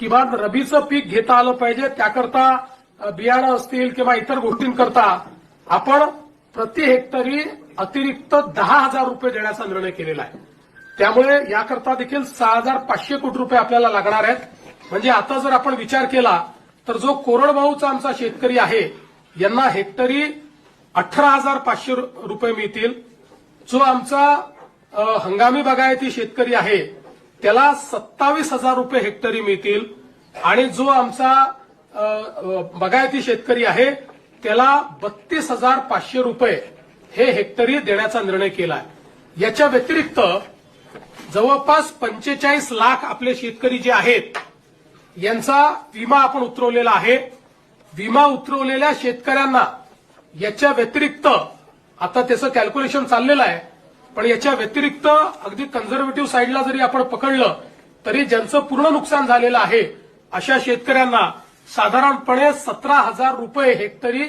किमान रबीचं पीक घेता आलं पाहिजे त्याकरता बियाणं असतील किंवा इतर गोष्टींकरता आपण प्रति हेक्टरी अतिरिक्त दहा हजार रुपये देण्याचा निर्णय केलेला आहे. त्यामुळे याकरता देखील सहा हजार पाचशे कोटी रुपये आपल्याला लागणार आहेत. म्हणजे आता जर आपण विचार केला तर जो कोरडवाहूचा आमचा शेतकरी आहे यांना हेक्टरी अठरा हजार पाचशे रु- रुपये मिळतील. जो आमचा हंगामी बागायती शेतकरी आहे त्याला सत्तावीस हजार रुपये हेक्टरी मिळतील. आणि जो आमचा बगायती बागायती शेतकरी आहे त्याला बत्तीस हजार पाचशे रुपये हे हेक्टरी देण्याचा निर्णय केला आहे याच्या व्यतिरिक्त जवळपास पंचेचाळीस लाख आपले शेतकरी जे आहेत यांचा विमा आपण उतरवलेला आहे. विमा उतरवलेल्या शेतकऱ्यांना याच्या व्यतिरिक्त आता त्याचं कॅल्क्युलेशन चाललेलं आहे. पण याच्या व्यतिरिक्त अगदी कन्झर्वेटिव्ह साईडला जरी आपण पकडलं तरी ज्यांचं पूर्ण नुकसान झालेलं आहे अशा शेतकऱ्यांना साधारणपणे सतरा हजार रुपये हेक्टरी